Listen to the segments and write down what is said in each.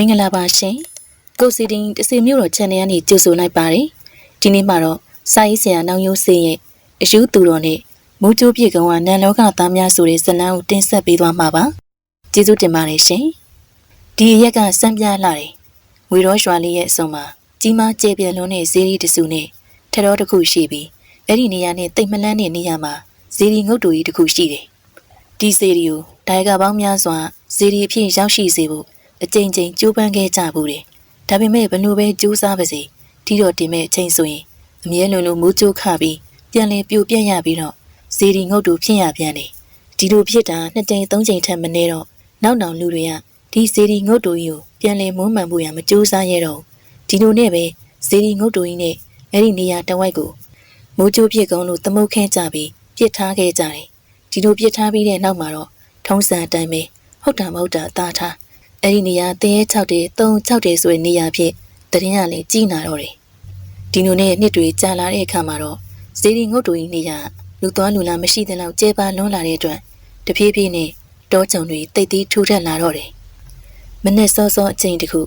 မင်္ဂလာပါရှင်ကိုစီတင်တစီမျိုးတော် channel ကနေကြိုဆိုလိုက်ပါတယ်ဒီနေ့မှာတော့စာရေးဆရာနောင်ရိုးစင်းရဲ့အယူသူတော်နဲ့မူးကျိုးပြေကုံကနန်လောကသားများဆိုတဲ့ဇာတ်လမ်းကိုတင်ဆက်ပေးသွားမှာပါကျေးဇူးတင်ပါတယ်ရှင်ဒီရက်ကစံပြလာတယ်ငွေရောရွှာလေးရဲ့အစုံမှာကြီးမားကျယ်ပြန့်လွန်းတဲ့ဇီရီတစုနဲ့ထတော်တစ်ခုရှိပြီးအဲ့ဒီနေရာနဲ့တိတ်မလန်းတဲ့နေရာမှာဇီရီငုတ်တူကြီးတစ်ခုရှိတယ်ဒီဇီရီကိုဒိုင်ကပေါင်းများစွာဇီရီအဖြစ်ရောက်ရှိစေဖို့ အကြိမ်ကြိမ်ကြိုးပမ်းခဲ့ကြဘူးတယ်ဒါပေမဲ့ဘလို့ပဲကြိုးစားပါစေထီတော်တင်မဲ့အချိန်ဆိုရင်အမြဲလုံးလုံးမူးကြိုးခပြီးပြန်လည်ပြိုပြက်ရပြီးတော့ဇီရီငုတ်တူဖြစ်ရပြန်တယ်ဒီလိုဖြစ်တာနှစ်ကြိမ်သုံးကြိမ်ထက်မနည်းတော့နောက်နောက်လူတွေကဒီဇီရီငုတ်တူကြီးကိုပြန်လည်မွမ်းမံဖို့ရမကြိုးစားရတော့ဒီလိုနဲ့ပဲဇီရီငုတ်တူကြီးနဲ့အဲ့ဒီနေရာတစ်ဝိုက်ကိုမူးကြိုးပြစ်ကုန်းလို့သမုတ်ခင်းကြပြီးပြစ်ထားခဲ့ကြတယ်ဒီလိုပြစ်ထားပြီးတဲ့နောက်မှာတော့ထုံးစံအတိုင်းပဲဟုတ်တာမဟုတ်တာသားထား အဲ့ဒီနေရာတဲ6တဲ3 6တဲဆိုတဲ့နေရာဖြစ်တရင်ကလည်းကြီးနာတော့တယ်ဒီလိုနဲ့နှစ်တွေကြာလာတဲ့အခါမှာတော့ဇီရီငုတ်တူကြီးနေရာလူသွားလူလာမရှိတဲ့လောက်ကျဲပါလွန်းလာတဲ့အတွက်တဖြည်းဖြည်းနဲ့တောချုံတွေတိတ်တီးထူထပ်လာတော့တယ်မနေ့စောစောအချိန်တခု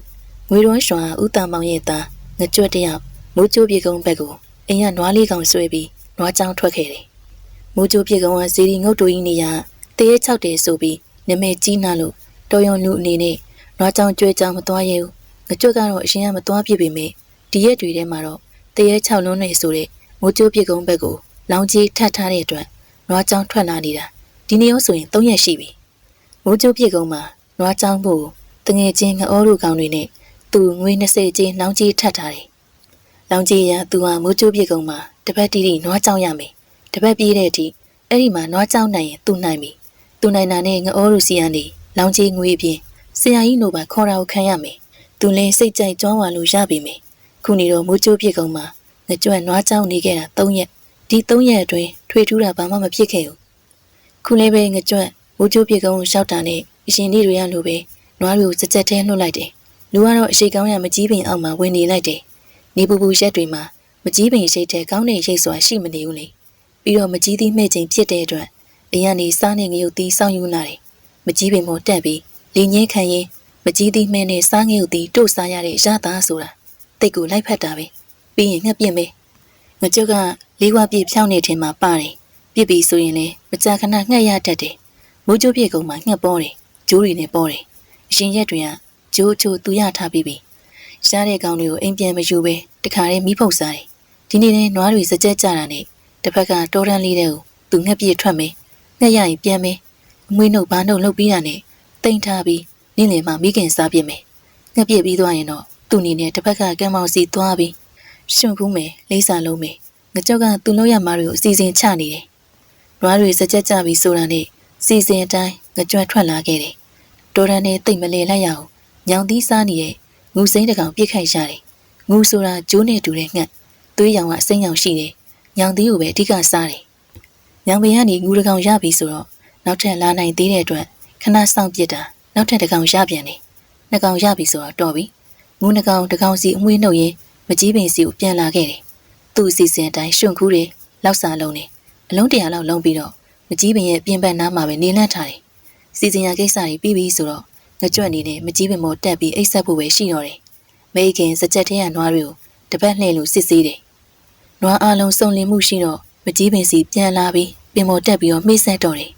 ငွေရွှမ်းရွှာဥတာမောင်ရဲ့သားငကြွက်တယောက်မိုးချိုးပြေကုန်းဘက်ကိုအိမ်ကနွားလေးကောင်ဆွဲပြီးနွားချောင်းထွက်ခဲ့တယ်မိုးချိုးပြေကုန်းကဇီရီငုတ်တူကြီးနေရာတရေ6တဲဆိုပြီးနမဲကြီးနာလို့ တော်ရုံလူအနေနဲ့နွားချောင်းကြွေးချောင်းမသွားရဘူးငကြွက်ကတော့အရင်ကမသွားပြစ်ပေမဲ့ဒီရက်တွေထဲမှာတော့တရေ6လုံးနဲ့ဆိုတဲ့မိုးချိုးပြေကုန်းဘက်ကိုလောင်ကြီးထပ်ထားတဲ့အတွက်နွားချောင်းထွက်လာနေတာဒီနေ့ရောဆိုရင်3ရက်ရှိပြီမိုးချိုးပြေကုန်းမှာနွားချောင်းဖို့တငယ်ချင်းငအောတို့ကောင်တွေနဲ့သူငွေ20ကျင်းလောင်ကြီးထပ်ထားတယ်လောင်ကြီးရသူဟာမိုးချိုးပြေကုန်းမှာတပတ်တီးတီနွားချောင်းရမယ်တပတ်ပြေးတဲ့အထိအဲ့ဒီမှာနွားချောင်းနိုင်ရင်သူ့နိုင်ပြီသူနိုင်တာနဲ့ငအောတို့စီကနေ လောင်ကြီးငွေအပြင်ဆရာကြီးတို့ပါခေါ်တာကိုခံရမယ်သူလည်းစိတ်ကြိုက်ကြွားဝါလို့ရပြီမယ်ခုနေတော့မိုးချိုးပြေကုန်းမှာငကြွက်နွားချောင်းနေခဲ့တာ3ရက်ဒီ3ရက်အတွင်းထွေထူးတာဘာမှမဖြစ်ခဲ့ဘူးခုလည်းပဲငကြွက်မိုးချိုးပြေကုန်းကိုရှောက်တာနဲ့အရှင်လေးတွေရလို့ပဲနွားတွေကိုစက်စက်ထဲနှုတ်လိုက်တယ်လူကတော့အရှိကောင်းရမကြီးပင်အောက်မှာဝင်နေလိုက်တယ်နေပူပူရက်တွေမှာမကြီးပင်ရှိတဲ့ကောင်းတဲ့ရိတ်စွာရှိမနေဘူးလေပြီးတော့မကြီးသီးမဲ့ချိန်ဖြစ်တဲ့အတွက်အရင်ကနေစားနေငရုတ်သီးစောင်းယူလာတယ် မကြီးပင်ပေါ်တက်ပြီးလင်းငင်းခံရင်မကြီးသီးမဲ့နဲ့စားငရုတ်သီးတို့စားရတဲ့ရသားဆိုတာတိတ်ကိုလိုက်ဖက်တာပဲပြီးရင်ငှက်ပြင့်ပဲငကြုတ်ကလေးဝါပြည့်ဖြောင်းနေထင်မှာပါတယ်ပြစ်ပြီးဆိုရင်လည်းမကြာခဏငှက်ရတတ်တယ်မိုးကြိုးပြေကုံမှာငှက်ပေါ်တယ်ဂျိုးတွေနဲ့ပေါ်တယ်အရှင်ရက်တွေကဂျိုးချိုသူရထားပြီးပြီရတဲ့ကောင်တွေကိုအိမ်ပြန်မယူပဲတခါတည်းမိဖုတ်စားတယ်ဒီနေ့နဲ့နွားတွေစကြက်ကြတာနဲ့တစ်ဖက်ကတောတန်းလေးတဲ့ကိုသူငှက်ပြေထွက်မယ်ငှက်ရရင်ပြန်မယ်အ မွေးနှုတ်ဘာနှုတ်လှုပ်ပြီးတာနဲ့တိန်ထားပြီးနင်းလေမှမိခင်စားပြစ်မယ်ငှက်ပြေပြီးသွားရင်တော့သူ့အနေနဲ့တစ်ဖက်ကကံမောင်စီသွားပြီးရှင်ကူးမယ်လိမ့်စာလုံးမယ်ငကြောက်ကသူ့လောက်ရမားတွေကိုအစီအစဉ်ချနေတယ်နွားတွေစကြက်ကြပြီးဆိုတာနဲ့စီစဉ်အတိုင်းငကြွက်ထွက်လာခဲ့တယ်တော်ရန်နဲ့တိတ်မလဲလိုက်ရအောင်ညောင်သီးစားနေတဲ့ငူစိမ့်တကောင်ပြစ်ခိုက်ရတယ်ငူဆိုတာဂျိုးနဲ့တူတဲ့ငှက်သွေးရောင်ကအစိမ့်ရောင်ရှိတယ်ညောင်သီးကိုပဲအဓိကစားတယ်ညောင်ပင်ကနေငူတကောင်ရပြီဆိုတော့ နောက်ထပ်လာနိုင်သေးတဲ့အတွက်ခဏစောင့်ပြစ်တာနောက်ထပ်တကောင်ရပြန်တယ်နှစ်ကောင်ရပြီဆိုတော့တော်ပြီငူနှစ်ကောင်တကောင်စီအမွှေးနှုတ်ရင်မကြီးပင်စီကိုပြန်လာခဲ့တယ်သူ့အစီအစဉ်အတိုင်းရှင်ခူးတယ်လောက်စာလုံးတယ်အလုံးတရာလောက်လုံးပြီးတော့မကြီးပင်ရဲ့ပြင်ပန်းနားမှာပဲနေလန့်ထားတယ်စီစဉ်ရကိစ္စတွေပြီးပြီဆိုတော့ငကြွက်နေနဲ့မကြီးပင်မောတက်ပြီးအိတ်ဆက်ဖို့ပဲရှိတော့တယ်မေခင်စကြက်ထဲကနွားတွေကိုတပတ်လှည့်လို့စစ်ဆေးတယ်နွားအလုံးစုံလင်မှုရှိတော့မကြီးပင်စီပြန်လာပြီးပင်မောတက်ပြီးတော့မိဆက်တော့တယ်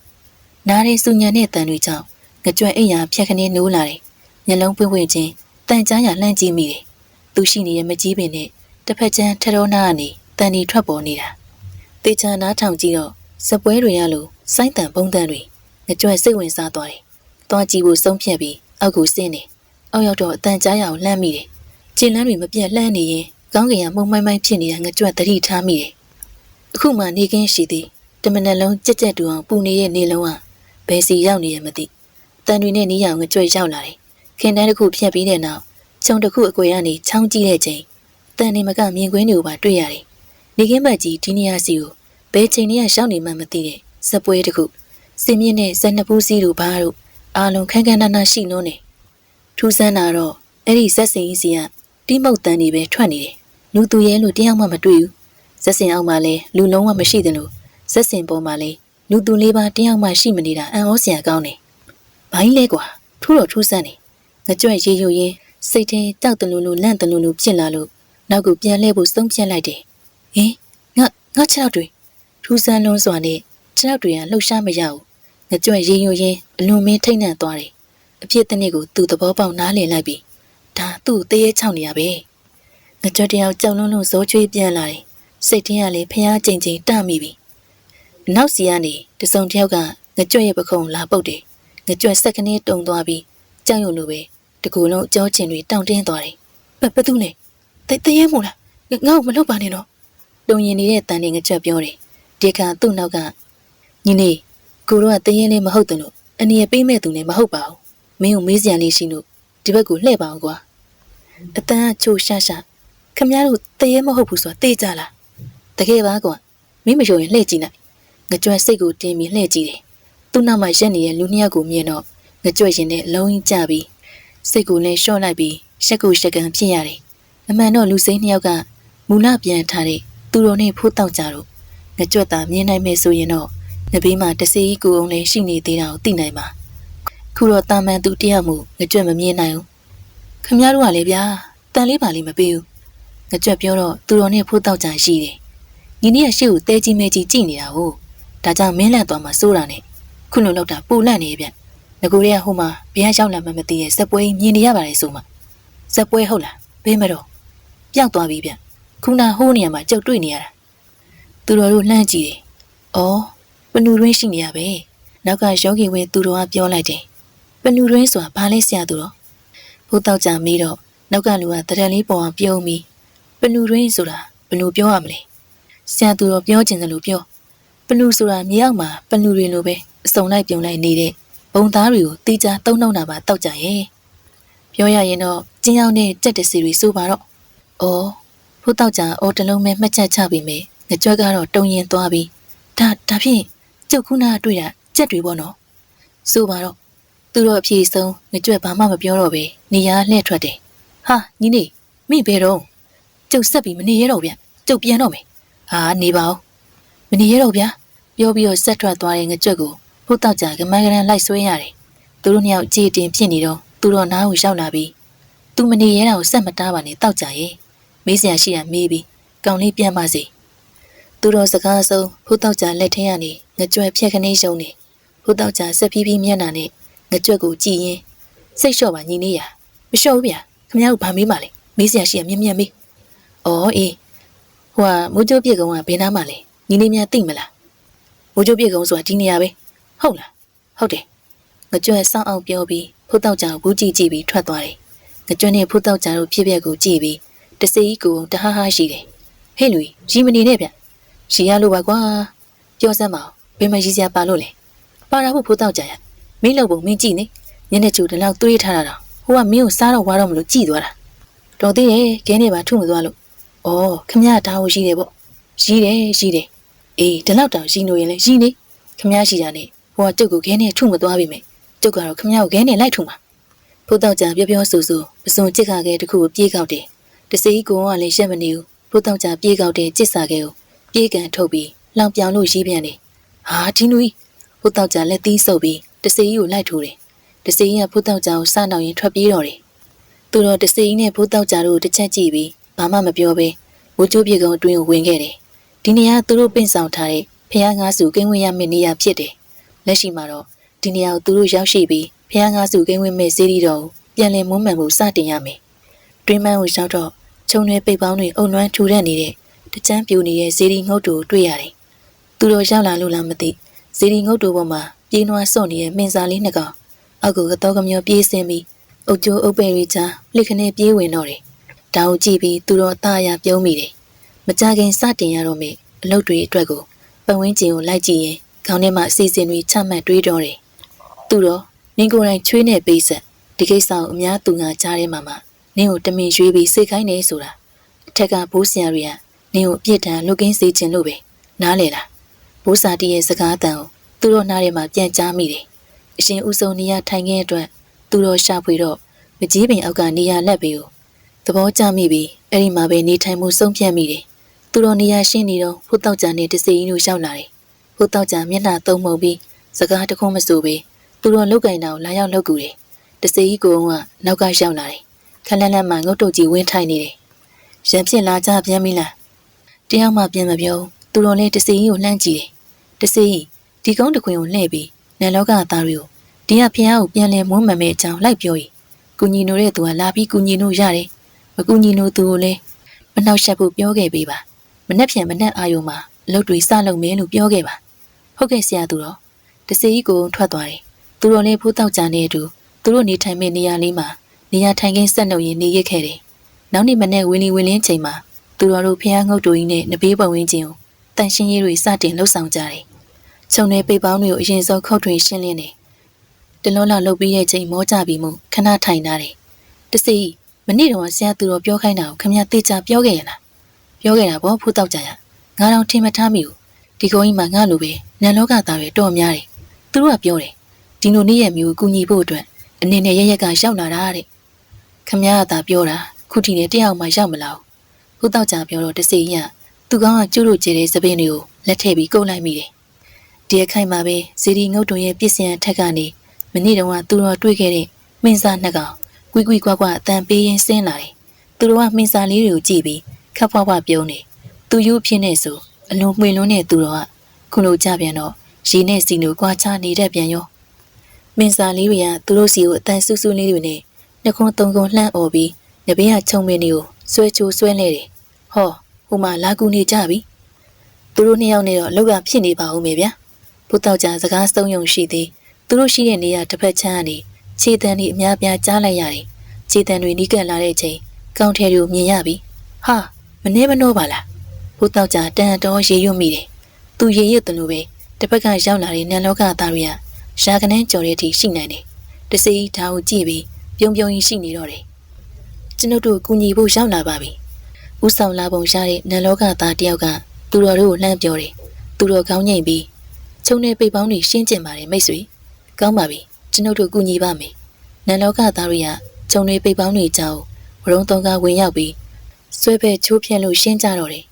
နားရဲစူညံတဲ့တန်တွေကြောင့်ငကြွက်အိယာဖြက်ခနေနိုးလာတယ်မျက်လုံးပွင့်ပွင့်ချင်းတန်ကြားရလှမ်းကြည့်မိတယ်သူရှိနေတဲ့မကြီးပင်နဲ့တစ်ဖက်ချမ်းထရောနာကနေတန်ဒီထွက်ပေါ်နေတာတေချာနားထောင်ကြည့်တော့စပွဲတွေရလို့စိုင်းတန်ပုံတန်တွေငကြွယ်စိတ်ဝင်စားသွားတယ်။သွားကြည့်ဖို့ဆုံးဖြတ်ပြီးအောက်ကိုဆင်းတယ်။အောက်ရောက်တော့အတန်ကြားရအောင်လှမ်းမိတယ်။ခြေလမ်းတွေမပြတ်လှမ်းနေရင်ကောင်းကင်ကမှုံမိုင်းမိုင်းဖြစ်နေတာငကြွက်တတိထားမိတယ်။အခုမှနေကင်းရှိသည်တမနက်လုံးကြက်ကြက်တူအောင်ပူနေတဲ့နေလုံးက ဘယ်စီရောက်နေရမသိ။တန်တွေနဲ့နီးရအောင်ငကြွက်ရောက်လာတယ်။ခင်တန်းတစ်ခုဖြတ်ပြီးတဲ့နောက်ခြုံတစ်ခုအကွယ်ကနေချောင်းကြည့်တဲ့ချိန်တန်နေမကမြင်ကွင်းတွေကိုပါတွေ့ရတယ်။နေကင်းဘက်ကြီးဒီနေရာစီကိုဘယ်ချိန်တည်းကရှောင်းနေမှမသိတဲ့စပွဲတစ်ခုစင်မြင့်နဲ့ဇက်နှစ်ပူးစီးတို့ဘာတို့အာလုံးခန်းခန်းနာနာရှိနှုံးနေထူးဆန်းတာတော့အဲ့ဒီဇက်စင်ကြီးစီကတိမုတ်တန်နေပဲထွက်နေတယ်လူသူရဲလို့တယောက်မှမတွေ့ဘူးဇက်စင်အောက်မှာလဲလူလုံးဝမရှိတယ်လို့ဇက်စင်ပေါ်မှာလဲ လူသူလေးပါတယောက်မှရှိမနေတာအံ့ဩစရာကောင်းတယ်ဘိုင်းလဲကွာထူးတော့ထူးဆန်းနေငကြွက်ရေယိုရင်းစိတ်ထဲတောက်တလူလူလန့်တလူလူဖြစ်လာလို့နောက်ကိုပြန်လှည့်ဖို့ဆုံးဖြတ်လိုက်တယ်ဟင်ငါငါခြေထောက်တွေထူးဆန်းလွန်းစွာနဲ့ခြေထောက်တွေကလှုပ်ရှားမရဘူးငကြွက်ရေယိုရင်းအလွန်မင်းထိတ်နှံ့သွားတယ်အဖြစ်တစ်နေ့ကိုသူ့သဘောပေါက်နားလည်လိုက်ပြီဒါသူ့တရေချောင်းနေရပဲငကြွက်တယောက်ကြောက်လွန်းလွန်းဇောချွေးပြန်လာတယ်စိတ်ထဲကလည်းဖျားကြိမ်ကြိမ်တမိပြီ နောက်စီကနေတစုံတစ်ယောက်ကငကြွက်ရဲ့ပခုံးလာပုတ်တယ်ငကြွက်ဆက်ကနေတုံသွားပြီးကြောက်ရွံ့လို့ပဲတကူလုံးအကြောချင်တွေတောင့်တင်းသွားတယ်ဘဘသူလဲတတရေမို့လားငါ့ကိုမလုပ်ပါနဲ့တော့တုံရင်နေတဲ့တန်နေငကြွက်ပြောတယ်ဒီခါသူ့နောက်ကညီနေကိုတော့တရင်လေးမဟုတ်တယ်လို့အနေရပေးမဲ့သူလည်းမဟုတ်ပါဘူးမင်းကိုမေးစရာလေးရှိလို့ဒီဘက်ကိုလှည့်ပါအောင်ကွာအတန်းကချိုရှာရှာခမရတို့တရေမဟုတ်ဘူးဆိုတာသိကြလားတကယ်ပါကွာမင်းမယုံရင်လှည့်ကြည့်လိုက် ငကြွက်စိတ်ကိုတင်းပြီးလှည့်ကြည့်တယ်သူ့နောက်မှာရက်နေတဲ့လူနှစ်ယောက်ကိုမြင်တော့ငကြွက်ရင်နဲ့အလုံးကြီးကြပြီးစိတ်ကိုလည်းလျှော့လိုက်ပြီးရှက်ကိုရှက်ကန်ဖြစ်ရတယ်အမှန်တော့လူစိမ်းနှစ်ယောက်ကမူလပြန်ထားတဲ့သူတော်နဲ့ဖိုးတောက်ကြတော့ငကြွက်သာမြင်နိုင်မယ်ဆိုရင်တော့ငဘေးမှာတစေးကိုအောင်လည်းရှိနေသေးတာကိုသိနိုင်ပါခုတော့တာမန်သူတယောက်မှုငကြွက်မမြင်နိုင်ဘူးခမရတို့ကလည်းဗျာတန်လေးပါလေးမပေးဘူးငကြွက်ပြောတော့သူတော်နဲ့ဖိုးတောက်ကြရှိတယ်ညီနေ့ကရှေ့ကိုတဲကြီးမဲကြီးကြည့်နေတာဟုတ် ဒါကြောင့်မင်းလန့်သွားမှစိုးတာနဲ့ခုလိုလောက်တာပူလန့်နေဗျငကိုရဲကဟိုမှာဘယ်ရောက်လာမှမသိရဲ့ဇက်ပွဲမြင်နေရပါလေဆိုမှဇက်ပွဲဟုတ်လားဘယ်မတော့ပျောက်သွားပြီဗျခုနဟိုးနေရာမှာကြောက်တွေ့နေရတာသူတော်တို့လှမ်းကြည့်တယ်ဩပနူရင်းရှိနေရပဲနောက်ကယောဂီဝဲသူတော်ကပြောလိုက်တယ်ပနူရင်းဆိုတာဘာလဲဆရာသူတော်ဘုတောက်ကြမေးတော့နောက်ကလူကတရံလေးပေါ်အောင်ပြုံးပြီးပနူရင်းဆိုတာဘယ်လိုပြောရမလဲဆရာသူတော်ပြောချင်တယ်လို့ပြော ပနူဆိုတာမြေအောက်မှာပနူတွေလိုပဲအစုံလိုက်ပြုံလိုက်နေတဲ့ဘုံသားတွေကိုတီးကြသုံးနှုံတာပါတောက်ကြရဲ့ပြောရရင်တော့ကျင်းရောက်တဲ့ကြက်တစီတွေစိုးပါတော့ဩဖုတ်တောက်ကြအော်တလုံးမဲ့မှတ်ချက်ချပြီးမေငကြွက်ကတော့တုံရင်သွားပြီးဒါဒါဖြင့်ကျုပ်ခုနကတွေ့တာကြက်တွေပေါ့နော်စိုးပါတော့သူတော့အပြေဆုံးငကြွက်ဘာမှမပြောတော့ပဲနေရာလှည့်ထွက်တယ်ဟာညီနေမိဘဲတော့ကျုပ်ဆက်ပြီးမနေရတော့ဗျကျုပ်ပြန်တော့မယ်ဟာနေပါဦး မနေရတော့ဗျပြောပြီးတော့ဆက်ထွက်သွားတဲ့ငကြွက်ကိုဖုတ်တောက်ကြကမန်းကရန်လိုက်ဆွဲရတယ်သူတို့နှစ်ယောက်ကြည်တင်ဖြစ်နေတော့သူတော့နားကိုရောက်လာပြီးသူမနေရတာကိုဆက်မတားပါနဲ့တောက်ကြရဲ့မေးစရာရှိတာမေးပြီးကောင်းလေးပြန်ပါစေသူတော်စကားဆုံးဖုတ်တောက်ကြလက်ထဲကနေငကြွက်ဖြက်ခနေရှုံနေဖုတ်တောက်ကြဆက်ပြီးပြီးမျက်နှာနဲ့ငကြွက်ကိုကြည်ရင်စိတ်လျှော့ပါညီနေရမလျှော့ဘူးဗျာခမ ्या တို့ဗာမေးပါလေမေးစရာရှိရမြင်မြင်မေးအော်အေးဟိုကမိုးကြိုးပြစ်ကောင်ကဘယ်နားမှာလဲ ညီနေများသိမလားမိုးကြိုးပြစ်ကောင်ဆိုတာဒီနေရာပဲဟုတ်လားဟုတ်တယ်ငကြွက်စောင်းအောင်ပြောပြီးဖုတ်တောက်ကြကိုဘူးကြည့်ကြည့်ပြီးထွက်သွားတယ်ငကြွက်နဲ့ဖုတ်တောက်ကြတို့ဖြစ်ပျက်ကိုကြည့်ပြီးတစေးကိုတဟဟရှိတယ်ဟဲ့လူရီမနေနဲ့ဗျရီရလို့ပါကွာပြောစမ်းပါဦးဘယ်မှာရီစရာပါလို့လဲပါတာဖို့ဖုတ်တောက်ကြရမင်းလောက်ပုံမင်းကြည့်နေညနေကျူတလောက်တွေးထားတာတော့ဟိုကမင်းကိုစားတော့ဝါတော့မလို့ကြည်သွားတာတော်သေးတယ်ခဲနေပါထုမသွားလို့ဩခမရတာကိုရှိတယ်ပေါ့ရှိတယ်ရှိတယ် အေးဒီလောက်တောင်ရှိလို့ရင်လည်းရှိနေခမရရှိတာနဲ့ဟိုကကျုပ်ကိုခဲနေထုမသွားပြီမေကျုပ်ကတော့ခမရကိုခဲနေလိုက်ထုမှာဖုတ်တော့ကြပြောပြောဆူဆူပစုံချစ်ခါခဲတခုကိုပြေးကောက်တယ်တစေးကိုကလည်းရက်မနေဘူးဖုတ်တော့ကြပြေးကောက်တဲ့ချစ်စာခဲကိုပြေးကန်ထုတ်ပြီးလောင်ပြောင်လို့ရေးပြန်တယ်ဟာဒီနူကြီးဖုတ်တော့ကြလက်သီးဆုပ်ပြီးတစေးကိုလိုက်ထိုးတယ်တစေးကဖုတ်တော့ကြကိုစနောက်ရင်ထွက်ပြေးတော့တယ်သူတော့တစေးနဲ့ဖုတ်တော့ကြတို့တစ်ချက်ကြည့်ပြီးဘာမှမပြောဘဲဝိုးချိုးပြေကောင်အတွင်းကိုဝင်ခဲ့တယ် ဒီနေရာသူတို့ပင့်ဆောင်ထားတဲ့ဖះငါးစုကင်းဝင်ရမယ့်နေရာဖြစ်တယ်လက်ရှိမှာတော့ဒီနေရာကိုသူတို့ရောက်ရှိပြီးဖះငါးစုကင်းဝင်မဲ့စေးရီတော်ကိုပြန်လည်မွမ်းမံမှုစတင်ရမယ်တွင်းမန်းကိုရောက်တော့ခြုံတွေပိတ်ပေါင်းတွေအုံလွှမ်းထူရက်နေတဲ့တကြမ်းပြူနေတဲ့စေးရီငုတ်တူကိုတွေ့ရတယ်သူတို့ရောက်လာလို့လားမသိစေးရီငုတ်တူပေါ်မှာပြေးနွားစော့နေတဲ့မင်းစားလေးနှစ်ကောင်အောက်ကိုကတော့ကမျောပြေးဆင်းပြီးအုတ်ကျိုးအုပ်ပင်ရီချာလက်ခနဲ့ပြေးဝင်တော့တယ်ဒါကိုကြည့်ပြီးသူတို့အသားအရပြုံးမိတယ် မကြခင်စတင်ရတော့မေအလုပ်တွေအတွက်ကိုပတ်ဝန်းကျင်ကိုလိုက်ကြည့်ရင်ခေါင်းထဲမှာအစီအစဉ်တွေချမှတ်တွေးတော့တယ်သူတော့နင်းကိုယ်တိုင်ချွေးနေပေးဆက်ဒီကိစ္စကိုအများသူငါကြားထဲမှာမှနင်းကိုတမင်ရွေးပြီးစိတ်ခိုင်းနေဆိုတာအထက်ကဘိုးဆရာတွေကနင်းကိုအပြစ်ဒဏ်လုကင်းစေခြင်းလို့ပဲနားလေလားဘိုးစာတီရဲ့စကားတန်ကိုသူတို့နားထဲမှာပြန်ကြားမိတယ်အရှင်ဦးစုံနေရထိုင်ခဲ့အတွက်သူတို့ရှာဖွေတော့မကြီးပင်အောက်ကနေရလက်ပြီးကိုသဘောကျမိပြီးအဲ့ဒီမှာပဲနေထိုင်မှုဆုံးဖြတ်မိတယ် သူတို့နေရရှင်းနေတော့ဖုတ်တောက်ကြနဲ့တစီကြီးတို့ရောက်လာတယ်ဖုတ်တောက်ကြမျက်နှာသုံးမှုပြီးစကားတခုမဆိုပဲသူတို့လောက်ကင်တာကိုလာရောက်လောက်ကူတယ်တတစေကြီးကိုကနောက်ကရောက်လာတယ်ခက်လက်လက်မှငုတ်တုတ်ကြီးဝင်းထိုင်နေတယ်ရံဖြစ်လာကြပြန်ပြီလားတယောက်မှပြန်မပြောသူတော်လေးတစေကြီးကိုလှမ်းကြည့်တယ်တစေကြီးဒီကုန်းတခွင်ကိုလှည့်ပြီးနန်လောကသားတွေကိုဒီကဖះကိုပြန်လဲမွမ်းမမဲအကြောင်းလိုက်ပြောရင်ကုညီနိုတဲ့သူကလာပြီးကုညီနိုရတယ်မကုညီနိုသူကိုလည်းမနှောက်ယှက်ဖို့ပြောခဲ့ပေးပါမ နှက်ဖြန်မနှက်အာယုံမှာအလုပ်တွေစလုပ်မယ်လို့ပြောခဲ့ပါဟုတ်ကဲ့ဆရာသူတော်တစေကြီးကိုထွက်သွားတယ်သူတော်လည်းဖိုးတောက်ကြနေတူသူတို့နေထိုင်မဲ့နေရာလေးမှာနေရာထိုင်ခင်းဆက်နှုတ်ရင်နေရခဲ့တယ်နောက်နေ့မနေ့ဝင်းလီဝင်းလင်းချိန်မှာသူတော်တို့ဖះငုတ်တူကြီးနဲ့နဘေးပတ်ဝန်းကျင်ကိုတန်ရှင်းရေးတွေစတင်လှုပ်ဆောင်ကြတယ်ခြုံနေပိတ်ပေါင်းတွေကိုအရင်ဆုံးခုတ်ထွင်ရှင်းလင်းတယ်တလုံးလောက်လှုပ်ပြီးရဲ့ချိန်မောကြပြီးမှခဏထိုင်ထားတယ်တစီမနေ့တော့ဆရာသူတော်ပြောခိုင်းတာကိုခမရတေချာပြောခဲ့ရလား ပြောခဲ့တာပေါ့ဖူးတောက်ကြရငါတော့ထင်မထားမိဘူးဒီကုန်းကြီးမှာငါလိုပဲနန်လောကသားတွေတော်များတယ်သူတို့ကပြောတယ်ဒီလိုနေ့ရဲ့မျိုးကူညီဖို့အတွက်အနေနဲ့ရရက်ကရောက်လာတာတဲ့ခမရကသာပြောတာခုထိနဲ့တယောက်မှရောက်မလာဘူးဖူးတောက်ကြပြောတော့တစီရသူကောင်းကကျုပ်တို့ကျေတဲ့သပင်းတွေကိုလက်ထည့်ပြီးကုတ်လိုက်မိတယ်ဒီအခိုင်မှာပဲဇီဒီငုတ်တုံရဲ့ပြစ်စင်ထက်ကနေမနေ့တုန်းကသူတော်တွေ့ခဲ့တဲ့မင်းစားနှစ်ကောင်ကွီကွီကွာကွာအတန်ပေးရင်းဆင်းလာတယ်သူတို့ကမင်းစားလေးတွေကိုကြည့်ပြီး ခပ်ဖွားဖွားပြုံးနေသူယူဖြစ်နေဆိုအလုံးမှွေလွန်းတဲ့သူတော်ကခုလိုကြပြန်တော့ရေနဲ့စီနိုကွာချနေတတ်ပြန်ရောမင်းစားလေးတွေကသူတို့စီကိုအတန်ဆူဆူလေးတွေနဲ့နှခုံးသုံးခုံလှမ်းអော်ပြီးနဘေးကခြုံမင်းတွေကိုဆွဲချိုးဆွဲလဲတယ်ဟောဟိုမှာလာကူနေကြပြီသူတို့နှစ်ယောက်နဲ့တော့အလောက်ကဖြစ်နေပါဦးမယ်ဗျာဘုတောက်ကြစကားစုံယုံရှိသေးသူတို့ရှိတဲ့နေရာတစ်ဖက်ချမ်းကနေခြေတံတွေအများပြားကြားလိုက်ရတယ်ခြေတံတွေနီးကပ်လာတဲ့ချိန်ကောင်းထဲတွေကိုမြင်ရပြီဟာ မနေမနှောပါလားဘုတောက်ကြတန်တော်ရေရွတ်မိတယ်သူရေရွတ်တယ်လို့ပဲတစ်ဖက်ကရောက်လာတဲ့နန်လောကသားတွေကရှာကနန်းကြော်တဲ့အထိရှိနိုင်တယ်တစီဓာတ်ကိုကြည့်ပြီးပြုံပြုံရင်ရှိနေတော့တယ်ကျွန်ုပ်တို့ကူညီဖို့ရောက်လာပါပြီဥဆောင်လာပုံရတဲ့နန်လောကသားတယောက်ကသူတော်တို့ကိုလှမ်းပြောတယ်သူတော်ကောင်းငိမ့်ပြီးခြုံနေပိတ်ပေါင်းတွေရှင်းကျင်ပါတယ်မိတ်ဆွေကောင်းပါပြီကျွန်ုပ်တို့ကူညီပါမယ်နန်လောကသားတွေကခြုံနေပိတ်ပေါင်းတွေကြောင်းဝရုံသုံးကားဝင်ရောက်ပြီး ဆွဲပဲချိုးဖြန့်လို့ရှင်းကြတော့တယ်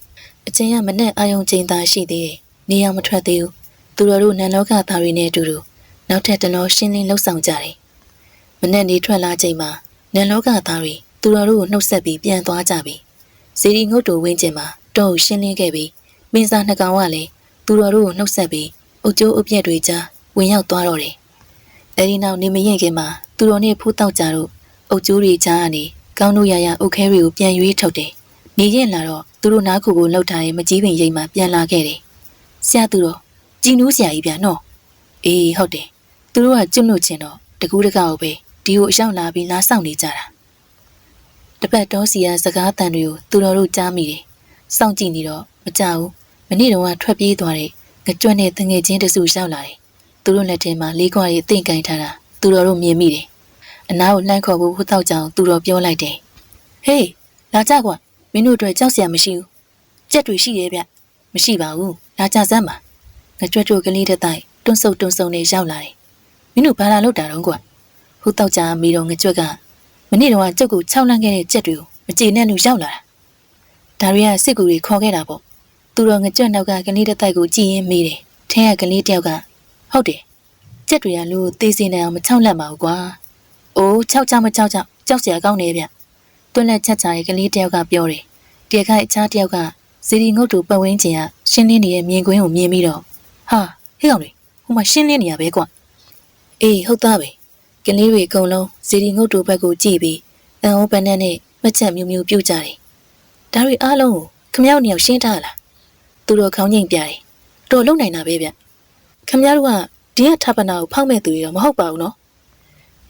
အချင်းကမနဲ့အာယုံချိန်သာရှိသေးတယ်နေရာမထွက်သေးဘူးသူတော်တို့နန်လောကသားတွေနဲ့အတူတူနောက်ထပ်တနောရှင်းလင်းလှုပ်ဆောင်ကြတယ်မနဲ့နေထွက်လာချိန်မှာနန်လောကသားတွေသူတော်တို့ကိုနှုတ်ဆက်ပြီးပြန်သွားကြပြီဇီဒီငုတ်တူဝင်းကျင်မှာတော့ရှင်းလင်းခဲ့ပြီးမင်းစားနှစ်ကောင်ကလည်းသူတော်တို့ကိုနှုတ်ဆက်ပြီးအုတ်ကျိုးအပြက်တွေကြားဝင်ရောက်သွားတော့တယ်။အဲဒီနောက်နေမရင်ခင်မှာသူတော်နဲ့ဖူးတောက်ကြတော့အုတ်ကျိုးတွေကြားကနေ ကောင်းတို့ရရအုတ်ခဲတွေကိုပြန်ရွေးထုတ်တယ်။နေရင်လာတော့သူတို့နားခုကိုလှုပ်ထားတဲ့မကြီးပင်ရိပ်မှပြန်လာခဲ့တယ်။ဆရာသူတော်ကြည်နူးဆရာကြီးပြန်နော်။အေးဟုတ်တယ်။သူတို့ကကျွတ်လို့ချင်းတော့တကူးတကောက်ပဲဒီကိုအရောက်လာပြီးလာဆောင်နေကြတာ။တပတ်တော်စီကစကားတန်တွေကိုသူတော်တို့ကြားမိတယ်။စောင့်ကြည့်နေတော့မကြဘူး။မနေ့တုန်းကထွက်ပြေးသွားတဲ့ငကြွက်နဲ့တငယ်ချင်းတစုရောက်လာတယ်။သူတို့လက်ထဲမှာလေးခွားတွေတင့်ကင်ထားတာသူတော်တို့မြင်မိတယ်။ အနားကိုလှမ်းခေါ်ဖို့ဟိုတောက်ကြောင်သူတော်ပြောလိုက်တယ်။ဟေးလာကြကွာမင်းတို့အတွက်ကြောက်စရာမရှိဘူး။ကြက်တွေရှိရဲ့ဗျ။မရှိပါဘူး။လာကြစမ်းပါ။ငကြွက်တို့ကလေးတဲ့တိုင်တွန်းဆုပ်တွန်းဆုပ်နဲ့ရောက်လာတယ်။မင်းတို့ဘာလာလုပ်တာတော့ကွာ။ဟိုတောက်ကြောင်မိတော်ငကြွက်ကမနေ့တော့ကျုပ်ကိုခြောက်လန့်ခဲ့တဲ့ကြက်တွေကိုမကြေနဲ့လို့ရောက်လာတာ။ဒါတွေကစစ်ကူတွေခေါ်ခဲ့တာပေါ့။သူတော်ငကြွက်နောက်ကကလေးတဲ့တိုင်ကိုကြည်ရင်မေးတယ်။ထဲကကလေးတယောက်ကဟုတ်တယ်။ကြက်တွေကလူကိုသေစင်နေအောင်မခြောက်လန့်ပါဘူးကွာ။ အိုးခြောက်ကြမခြောက်ကြကြောက်စရာကောင်းနေဗျ။တွန်းလက်ချက်ချာရဲ့ကလေးတယောက်ကပြောတယ်။တရခိုင်အခြားတယောက်ကစီရီငုတ်တူပတ်ဝန်းကျင်ကရှင်းလင်းနေတဲ့မြင်ကွင်းကိုမြင်ပြီးတော့ဟာဟေ့ကောင်တွေဟိုမှာရှင်းလင်းနေရပဲကွာ။အေးဟုတ်သားပဲ။ကလေးတွေအကုန်လုံးစီရီငုတ်တူဘက်ကိုကြည့်ပြီးအန်အိုးပန်းနဲ့မချက်မြူးမြူးပြုတ်ကြတယ်။ဒါတွေအားလုံးကိုခမရောက်နေအောင်ရှင်းထားလား။သူတို့ခေါင်းငိမ့်ပြတယ်။တော်လုံနိုင်တာပဲဗျ။ခမရတို့ကဒီကထပ်ပနာကိုဖောက်မဲ့သူတွေတော့မဟုတ်ပါဘူးနော်။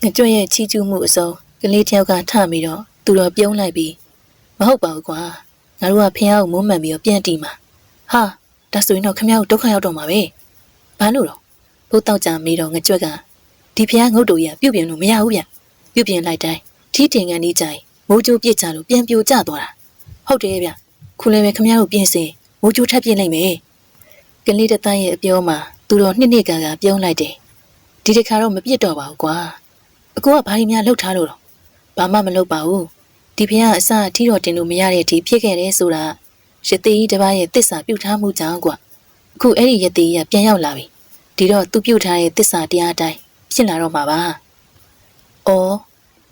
ငကြွရဲ့ချီကျူးမှုအစုံကလေးတယောက်ကထပြီးတော့သူတော်ပြုံးလိုက်ပြီးမဟုတ်ပါဘူးကွာ။ငါတို့ကဖះကိုမုန်းမှန်ပြီးတော့ပြန်တီးမှာ။ဟာဒါဆိုရင်တော့ခမရကိုဒုက္ခရောက်တော့မှာပဲ။ဘာလို့တော့ဘိုးတောက်ကြမေးတော့ငကြွက်ကဒီဖះငုတ်တူရပြုတ်ပြင်းလို့မရဘူးဗျ။ပြုတ်ပြင်းလိုက်တိုင်းထီးတင်ကန်နေကြိုင်မိုးကြိုးပြစ်ချလို့ပြန်ပြိုကျသွားတာ။ဟုတ်တယ်ဗျ။ခုလည်းပဲခမရကိုပြင်စင်မိုးကြိုးထပ်ပြစ်လိုက်မယ်။ကလေးတသားရဲ့အပြောမှာသူတော်နှစ်နှစ်ကကပြုံးလိုက်တယ်။ဒီတစ်ခါတော့မပြစ်တော့ပါဘူးကွာ။ အကူကဘာကြီးများလှုပ်ထားလို့တော့ဘာမှမလုပ်ပါဘူး။ဒီဖះအစအထီတော်တင်လို့မရတဲ့အထိဖြစ်ခဲ့တယ်ဆိုတာရသေးကြီးတစ်ပါးရဲ့တစ္ဆာပြုတ်ထားမှုကြောင့်ကွာ။အခုအဲ့ဒီရသေးကြီးကပြန်ရောက်လာပြီ။ဒီတော့သူပြုတ်ထားတဲ့တစ္ဆာတရားအတိုင်းဖြစ်လာတော့မှာပါ။။အော်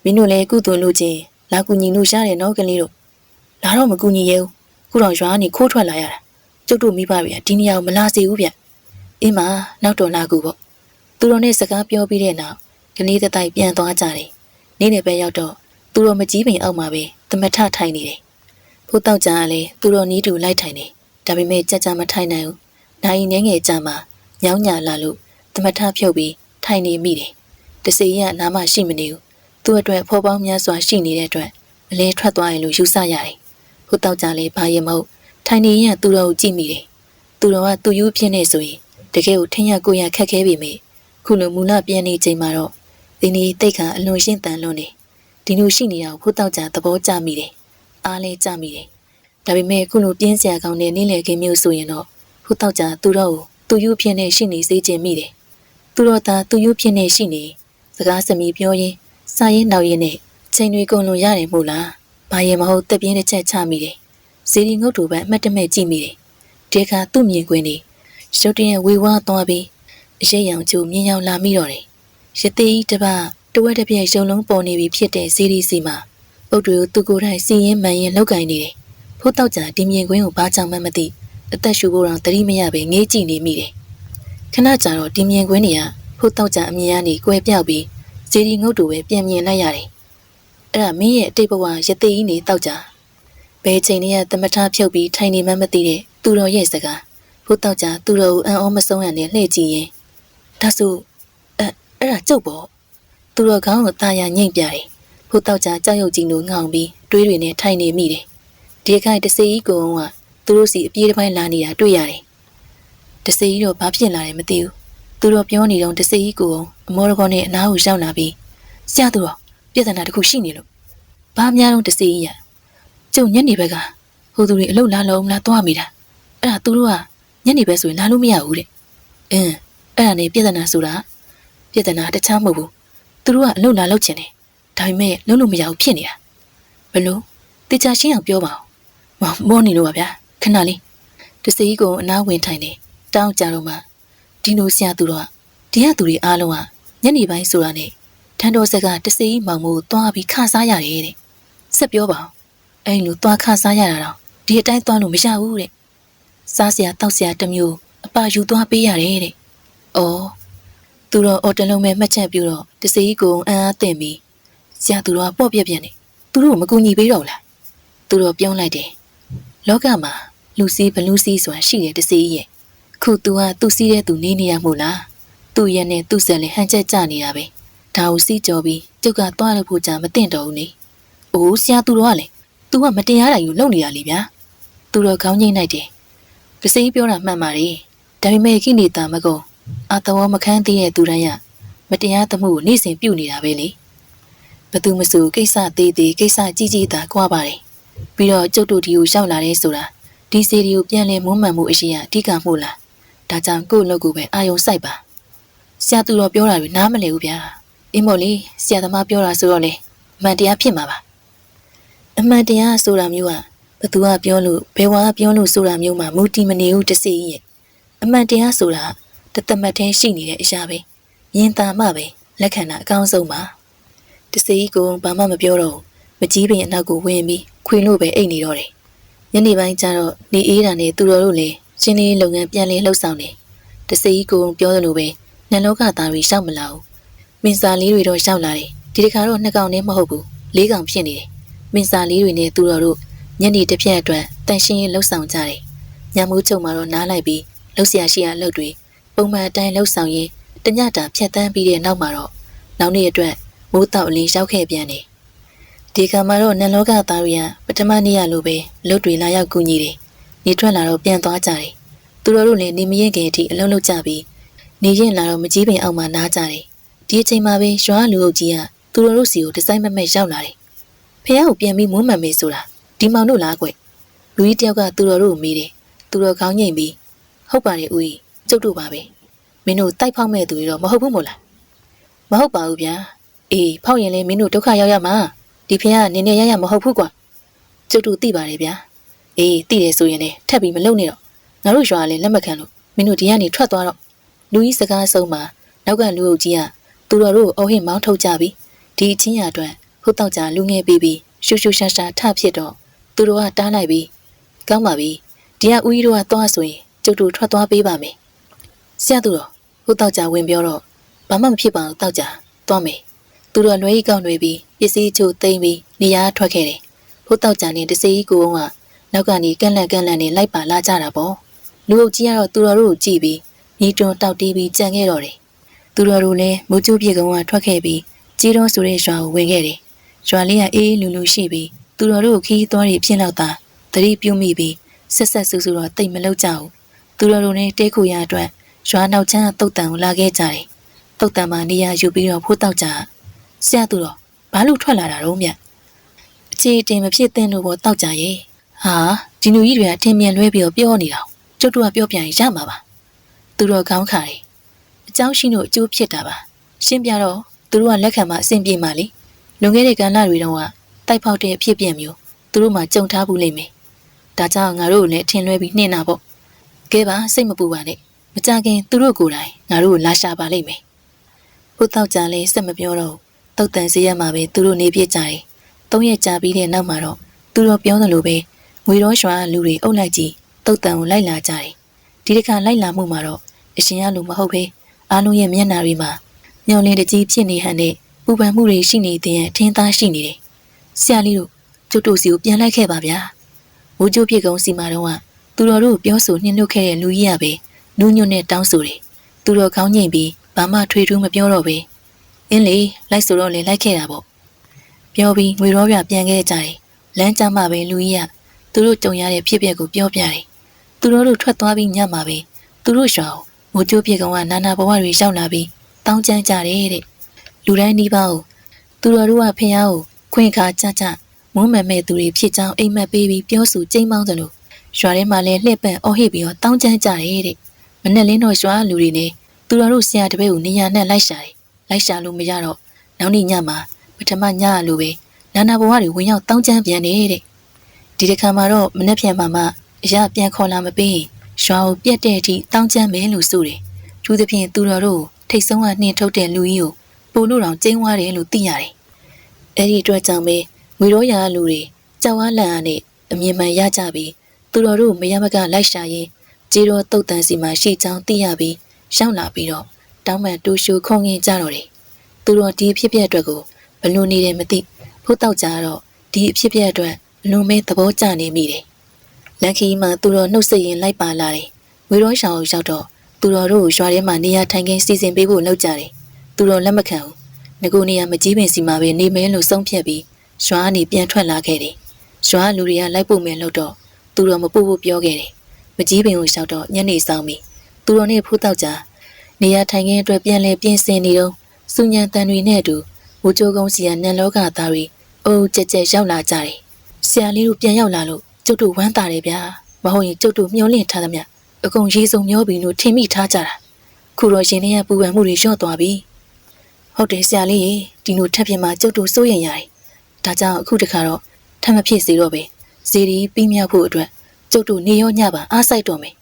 မင်းတို့လည်းကုသိုလ်လို့ချင်းလာကူညီလို့ရတယ်နော်ကလေးတို့။လာတော့မကူညီရဘူး။ခုတော့ရွာကနေခိုးထွက်လာရတာ။ကျုပ်တို့မိဘတွေကဒီနေရာကိုမလာစေဘူးဗျ။အင်းမနောက်တော့လာကူပေါ့။သူတို့နဲ့စကားပြောပြီးတဲ့နောက် ကလေးသက်တိုက်ပြန်သွားကြတယ်။နေ့နယ်ပဲရောက်တော့သူတို့မကြီးပင်အောက်မှာပဲသမထထိုင်နေတယ်။ဖိုးတောက်ကြကလည်းသူတို့နီးတူလိုက်ထိုင်တယ်။ဒါပေမဲ့ကြက်ကြမထိုင်နိုင်ဘူး။နိုင်နေငယ်ကြမှာညောင်းညာလာလို့သမထဖြုတ်ပြီးထိုင်နေမိတယ်။တစီရနားမရှိမနေဘူး။သူ့အတွက်ဖော်ပေါင်းများစွာရှိနေတဲ့အတွက်အလဲထွက်သွားရင်လို့ယူဆရတယ်။ဖိုးတောက်ကြလည်းဘာရင်မဟုတ်ထိုင်နေရင်သူတို့ကိုကြည့်မိတယ်။သူတော်ကသူ့ယူဖြစ်နေဆိုရင်တကယ်ကိုထင်ရကိုရခက်ခဲပြီမေခုလိုမူလပြန်နေချိန်မှာတော့ ဒီနေ့တိတ်ခါအလွန်ရှင်းတန်လွန်းနေဒီလိုရှိနေတာကိုဖိုးတောက်ကြသဘောကျမိတယ်။အားလဲကျမိတယ်။ဒါပေမဲ့ခုလိုပြင်းစရာကောင်းတဲ့နေ့လည်ခင်းမျိုးဆိုရင်တော့ဖိုးတောက်ကြသူတော့ကိုသူ့ယူဖြစ်နေရှိနေစေခြင်းမိတယ်။သူတော့သာသူ့ယူဖြစ်နေရှိနေစကားစမီပြောရင်စာရင်နောက်ရင်နဲ့ချိန်တွေကုန်လွန်ရတယ်မို့လား။ဘာရင်မဟုတ်တက်ပြင်းတစ်ချက်ချမိတယ်။စီရီငုတ်တူပဲအမှတ်တမဲ့ကြည့်မိတယ်။ဒီခါသူ့မြင်ကွင်းနေရုတ်တရက်ဝေဝါးသွားပြီးအရေးရောင်ကျူမြင်ရောက်လာမိတော့တယ်။ ရသေးကြီးတစ်ပတ်တဝက်တစ်ပြည့်ရုံလုံးပေါ်နေပြီဖြစ်တဲ့စီရီစီမှာပုတ်တွေကိုသူကိုယ်တိုင်စီရင်မှန်ရင်လောက်ကင်နေတယ်။ဖိုးတောက်ကြဒီမြင်ကွင်းကိုဘာကြောင့်မှမသိအသက်ရှူဖို့တော့တတိမရပဲငေးကြည့်နေမိတယ်။ခဏကြာတော့ဒီမြင်ကွင်းတွေကဖိုးတောက်ကြအမြင်ကနေကွဲပြောက်ပြီးစီရီငုတ်တူပဲပြန်မြင်လိုက်ရတယ်။အဲ့ဒါမင်းရဲ့အတိတ်ဘဝရသေးကြီးနေတောက်ကြဘယ်ချိန်တည်းကသမထဖြုတ်ပြီးထိုင်နေမှမသိတဲ့သူတော်ရဲ့စကားဖိုးတောက်ကြသူတော်ကိုအံ့ဩမဆုံးရနဲ့လှည့်ကြည့်ရင်ဒါဆို အဲအဲ့ဒါကျုပ်ပေါ့သူတော်ကောင်းကိုတာယာညိတ်ပြတယ်ဖိုးတောက်ကြကြောက်ရွံ့ကြည့်လို့ငောင်ပြီးတွေးတွေနဲ့ထိုင်နေမိတယ်ဒီခိုင်တစေကြီးကုံကသူတို့စီအပြေးတစ်ပိုင်းလာနေတာတွေ့ရတယ်တစေကြီးတော့ဘာဖြစ်လာတယ်မသိဘူးသူတို့ပြောနေတော့တစေကြီးကုံအမောရကောနဲ့အနားကိုရောက်လာပြီးဆရာသူတော်ပြဿနာတစ်ခုရှိနေလို့ဘာများတော့တစေကြီးရကျုံညနေဘက်ကဟိုသူတွေအလုတ်လာလုံးလားသွားမိတာအဲ့ဒါသူတို့ကညနေဘက်ဆိုရင်လာလို့မရဘူးတဲ့အင်းအဲ့ဒါနဲ့ပြဿနာဆိုတာ ပြဿနာတခြားမဟုတ်ဘူးသူတို့ကအလုတ်လာလောက်ချင်တယ်ဒါပေမဲ့လုံးလို့မရဘူးဖြစ်နေတာဘလို့တေချာရှင်းအောင်ပြောပါဦးမမောနေလို့ပါဗျာခဏလေးတစေကြီးကအနားဝင်ထိုင်နေတောင်းကြတော့မှဒီလိုဆရာသူတော့ဒီကသူတွေအားလုံးကညနေပိုင်းဆိုတာနဲ့ထန်တော်ဆက်ကတစေကြီးမောင်မို့သွားပြီးခစားရတယ်တဲ့ဆက်ပြောပါဦးအဲ့လိုသွားခစားရတာတော့ဒီအတိုင်းသွားလို့မရဘူးတဲ့စားစရာတောက်စရာတစ်မျိုးအပါယူသွားပေးရတယ်တဲ့။အော် သူတော့အော်တလုံးပဲမှတ်ချက်ပြတော့တစေကြီးကိုအံ့အားသင့်ပြီးဆရာသူတော့ပေါ့ပြက်ပြက်နေသူတို့မကူညီပေးတော့လားသူတော့ပြောလိုက်တယ်လောကမှာလူစီးဘလူးစီးဆိုတာရှိတယ်တစေကြီးရဲ့ခုသူကသူ့စီးတဲ့သူနေနေရမို့လားသူ့ရဲ့နဲ့သူ့ဆက်လည်းဟန်ချက်ကြနေတာပဲဒါကိုစီးကြော်ပြီးကျုပ်ကသွားလို့ဖို့ကြာမသိတော့ဘူးနေအိုးဆရာသူတော့ကလည်းသူကမတရားတိုင်းကိုလုံနေတာလေဗျာသူတော့ခေါင်းငိမ့်လိုက်တယ်တစေကြီးပြောတာမှန်ပါတယ်ဒါပေမဲ့ခိနေတာမကုံ အာတဝမခန်းသေးတဲ့သူတိုင်းကမတရားသမှုကိုနေ့စဉ်ပြုနေတာပဲလေဘသူမဆိုကိစ္စသေးသေးကိစ္စကြီးကြီးသာကြွားပါတယ်ပြီးတော့ကျုပ်တို့ဒီကိုရောက်လာတဲ့ဆိုတာဒီစီဒီကိုပြန်လဲမွမ်းမံမှုအရှိအဓိကမှုလားဒါကြောင့်ကိုယ့်လုပ်ကိုပဲအာယုံစိုက်ပါဆရာသူတော်ပြောတာတွေနားမလည်ဘူးဗျာအင်းမို့လေဆရာသမားပြောတာဆိုတော့လေအမှန်တရားဖြစ်မှာပါအမှန်တရားဆိုတာမျိုးကဘသူကပြောလို့ဘယ်ဝါကပြောလို့ဆိုတာမျိုးမှမူတီမနေဘူးတစီရဲ့အမှန်တရားဆိုတာ တသက်မတ်တည်းရှိနေတဲ့အရာပဲမြင်သာမှပဲလက်ခံတာအကောင်းဆုံးပါတစီကိုဘာမှမပြောတော့မကြီးပင်အနောက်ကိုဝင်ပြီးခွင်လို့ပဲအိတ်နေတော့တယ်ညနေပိုင်းကျတော့နေအေးတာနဲ့သူတော်တို့လည်းရှင်းလေးလုပ်ငန်းပြန်လည်လှုပ်ဆောင်နေတစီကိုပြောသလိုပဲနန်လောကသားတွေရှောက်မလာဘူးမင်းစာလေးတွေတော့ရှောက်လာတယ်ဒီတစ်ခါတော့နှစ်ကောင်နဲ့မဟုတ်ဘူးလေးကောင်ဖြစ်နေတယ်မင်းစာလေးတွေနဲ့သူတော်တို့ညနေတစ်ပြက်အတွက်တန်ရှင်းရေးလှုပ်ဆောင်ကြတယ်ညမိုးချုပ်မှာတော့နားလိုက်ပြီးလှုပ်ရှားရှိရာလှုပ်တွေ ပုံမှန်အတိုင်းလှုပ်ဆောင်ရင်းတညတာဖြတ်တန်းပြီးတဲ့နောက်မှာတော့နောက်နေ့အတွက်မိုးတောက်အလင်းရောက်ခဲ့ပြန်တယ်ဒီကံမှာတော့နန်လောကသားတွေကပထမနေ့ရလိုပဲလှုပ်တွေလာရောက်ကူညီတယ်နေထွက်လာတော့ပြန်သွားကြတယ်သူတို့တို့လည်းနေမရင်ခင်အထိအလုံးလုံးကြပြီးနေရင်လာတော့မကြီးပင်အောက်မှာနားကြတယ်ဒီအချိန်မှာပဲရွာလူအုပ်ကြီးကသူတို့တို့စီကိုဒီဇိုင်းမမက်ရောက်လာတယ်ဖះကိုပြန်ပြီးမွမ်းမံမေးဆိုတာဒီမောင်တို့လားကွလူကြီးတယောက်ကသူတော်တို့ကိုမေးတယ်သူတော်ခေါင်းငိမ့်ပြီးဟုတ်ပါတယ်ဦးကြီး ကျုပ်တို့ပါပဲမင်းတို့တိုက်ဖောက်မဲ့သူတွေတော့မဟုတ်ဘူးမို့လားမဟုတ်ပါဘူးဗျာအေးဖောက်ရင်လည်းမင်းတို့ဒုက္ခရောက်ရမှာဒီဖះကနင်းနေရရမဟုတ်ဘူးကွကျုပ်တို့သိပါတယ်ဗျာအေးသိတယ်ဆိုရင်လည်းထပ်ပြီးမလုံနဲ့တော့ငါတို့ရွာလည်းလက်မခံလို့မင်းတို့ဒီကနေထွက်သွားတော့လူကြီးစကားဆုံးမှာနောက်ကလူအုပ်ကြီးကသူတော်တို့ကိုအုံဟင်မောင်းထုတ်ကြပြီးဒဒီအချင်းရအတွက်ဟိုတော့ကြာလူငယ်ပြီးပြီးရှူရှူရှာရှာထဖြစ်တော့သူတို့ကတားလိုက်ပြီးကောင်းပါပြီဒီကဦးကြီးတို့ကသွားဆိုရင်ကျုပ်တို့ထွက်သွားပေးပါမယ် ဆရာသူတော်ဟိုတော့ကြာဝင်ပြောတော့ဘာမှမဖြစ်ပါဘူးတော့ကြာသွားမယ်သူတို့လွဲကြီးကောက်တွေပြီးပစ္စည်းချို့သိမ့်ပြီးနေရာထွက်ခဲ့တယ်ဟိုတော့ကြာနေတစေကြီးကိုကနောက်ကနေကန့်လန့်ကန့်လန့်နေလိုက်ပါလာကြတာပေါ့လူအုပ်ကြီးကတော့သူတော်တို့ကိုကြည့်ပြီးညီတွန်းတောက်တီးပြီးကြံခဲ့တော့တယ်သူတော်တို့လည်းမူကျိုးပြေကောင်ကထွက်ခဲ့ပြီးကြီးတော်ဆိုတဲ့ရွာကိုဝင်ခဲ့တယ်ရွာလေးကအေးအေးလူလူရှိပြီးသူတော်တို့ကိုခီးသွားတွေဖြစ်တော့တာသတိပြုမိပြီးဆက်ဆက်ဆူဆူတော့တိတ်မလောက်ကြဘူးသူတော်တို့နဲ့တဲခုရအတွက် ရွာနောက်ချမ်းတုတ်တန်ကိုလာခဲ့ကြတယ်တုတ်တန်မှာနေရာယူပြီးတော့ဖိုးတောက်ကြဆရာသူတော်ဘာလို့ထွက်လာတာတော့မြတ်အခြေတင်မဖြစ်တဲ့လို့ပေါ့တောက်ကြရဲ့ဟာဒီလူကြီးတွေကအထင်မြင်လွဲပြီးတော့ပြောနေတာကျုပ်တို့ကပြောပြရင်ရမှာပါသူတော်ကောင်းခါတယ်အเจ้าရှိတို့အကျိုးဖြစ်တာပါရှင်းပြတော့သူတို့ကလက်ခံမှအဆင်ပြေမှလေလွန်ခဲ့တဲ့ကဏ္ဍတွေတုန်းကတိုက်ဖောက်တဲ့အဖြစ်အပျက်မျိုးသူတို့မှကြုံထားဘူးလိမ့်မယ်ဒါကြောင့်ငါတို့ကိုလည်းထင်လွဲပြီးနှင်တာပေါ့ကဲပါစိတ်မပူပါနဲ့မ ကြခင်သူတို့ကိုယ်တိုင်ငါတို့ကိုလာရှာပါလိမ့်မယ်ဘုသောက်ကြလဲစက်မပြောတော့တုတ်တန်စီရက်မှာပဲသူတို့နေပြစ်ကြတယ်သုံးရက်ကြာပြီးတဲ့နောက်မှာတော့သူတို့ပြောသလိုပဲငွေရောရွှာလူတွေအုပ်လိုက်ကြီးတုတ်တန်ကိုလိုက်လာကြတယ်ဒီတစ်ခါလိုက်လာမှုမှာတော့အရှင်ရလူမဟုတ်ပဲအားလုံးရဲ့မျက်နှာတွေမှာမျောလင်းတကြီးဖြစ်နေဟန်နဲ့ပူပန်မှုတွေရှိနေတဲ့ထင်းသားရှိနေတယ်ဆရာလေးတို့ကျုပ်တို့စီကိုပြန်လိုက်ခဲ့ပါဗျာမိုးကျိုးပြေကုန်းစီမာတော့ကသူတော်တို့ပြောဆိုနှင်းနှုတ်ခဲ့တဲ့လူကြီးရပဲ နူးညွတ်နဲ့တောင်းဆိုတယ်သူတော်ကောင်းငိမ့်ပြီးဘာမှထွေထူးမပြောတော့ပဲအင်းလေလိုက်ဆိုတော့လေလိုက်ခဲ့တာပေါ့ပြောပြီးငွေရောပြပြန်ခဲ့ကြတယ်လမ်းကြမှာပဲလူကြီးကသူတို့ကြုံရတဲ့ဖြစ်ပျက်ကိုပြောပြတယ်သူတို့တို့ထွက်သွားပြီးညမှာပဲသူတို့ရှောင်းမိုးကျိုးပြေကောင်ကနာနာဘဝတွေရောက်လာပြီးတောင်းကျမ်းကြတယ်တဲ့လူတိုင်းနှီးပါကိုသူတော်တို့ကဖះကိုခွင့်ခါကြကြမုန်းမဲ့မဲ့သူတွေဖြစ်ကြောင်းအိမ်မက်ပေးပြီးပြောဆိုကြိမ်းမောင်းသလိုရွာထဲမှာလည်းလှည့်ပန့်အော်ဟစ်ပြီးတော့တောင်းကျမ်းကြတယ်တဲ့ မနဲ့လင်းတော့ရွာလူတွေနဲ့သူတော်တို့ဆရာတပည့်ကိုနေရာနဲ့လိုက်ရှာတယ်လိုက်ရှာလို့မရတော့နောက်နေ့ညမှာပထမညလိုပဲနာနာဘဝတွေဝင်ရောက်တောင်းကျမ်းပြန်နေတဲ့ဒီတစ်ခါမှာတော့မနဲ့ပြန်မှမှအရာပြန်ခေါ်လာမပေးရင်ရွာကိုပြက်တဲ့အထိတောင်းကျမ်းမယ်လို့ဆိုတယ်။သူသဖြင့်သူတော်တို့ထိတ်ဆုံးကနှင်ထုတ်တဲ့လူကြီးကိုပို့လို့တောင်ကျင်းသွားတယ်လို့သိရတယ်။အဲ့ဒီအတွက်ကြောင့်ပဲငွေရောရာလူတွေကြောက်ဝါလန့်အားနဲ့အမြင်မှန်ရကြပြီးသူတော်တို့မရမကလိုက်ရှာရင် ကြေးတော်တုတ်တန်စီမှာရှိချောင်းသိရပြီးရောက်လာပြီးတော့တောင်းပန်တူရှူခုံငင်ကြတော့တယ်။သူတော်ဒီဖြစ်ပြအတွက်ကိုဘလို့နေတယ်မသိဖို့တောက်ကြတော့ဒီအဖြစ်ပြအတွက်အလွန်ပဲသဘောကျနေမိတယ်။လန်ခီမှာသူတော်နှုတ်ဆက်ရင်လိုက်ပါလာတယ်။ဝေရောရှောင်ကိုရောက်တော့သူတော်တို့ကိုရွာထဲမှာနေရာထိုင်ခင်းစီစဉ်ပေးဖို့လုပ်ကြတယ်။သူတော်လက်မခံဘူး။ငကိုနေရာမကြီးပင်စီမှာပဲနေမဲလို့ဆုံးဖြတ်ပြီးရွာကနေပြန်ထွက်လာခဲ့တယ်။ရွာလူတွေကလိုက်ဖို့မယ်လို့တော့သူတော်မပို့ဖို့ပြောခဲ့တယ်။ မကြီးပင်ကိုရောက်တော့ညနေဆောင်ပြီ။သူတော်နဲ့ဖူးတောက်ကြနေရာထိုင်ခင်းအတွက်ပြန်လဲပြင်ဆင်နေတော့စူညံတန်တွေနဲ့အတူဝူချိုကုန်းစီကနန်လောကသားတွေအိုးကြက်ကြက်ရောက်လာကြတယ်။ဆရာလေးတို့ပြန်ရောက်လာလို့ကျုပ်တို့ဝမ်းသာတယ်ဗျာ။မဟုတ်ရင်ကျုပ်တို့မျောလင့်ထားသမျှအကုန်ရေးစုံမျောပြီလို့ထင်မိထားကြတာခုတော့ရှင်လေးကပူပန်မှုတွေလျော့သွားပြီဟုတ်တယ်ဆရာလေးရေဒီလိုထပ်ပြင်မှာကျုပ်တို့စိုးရင်ရတယ်ဒါကြောင့်အခုတခါတော့ထပ်မဖြစ်စေတော့ပဲဇီရီပြီးမြောက်ဖို့အတွက် ကျုပ်တို့နေရောညပါအားစိုက်တော့မယ်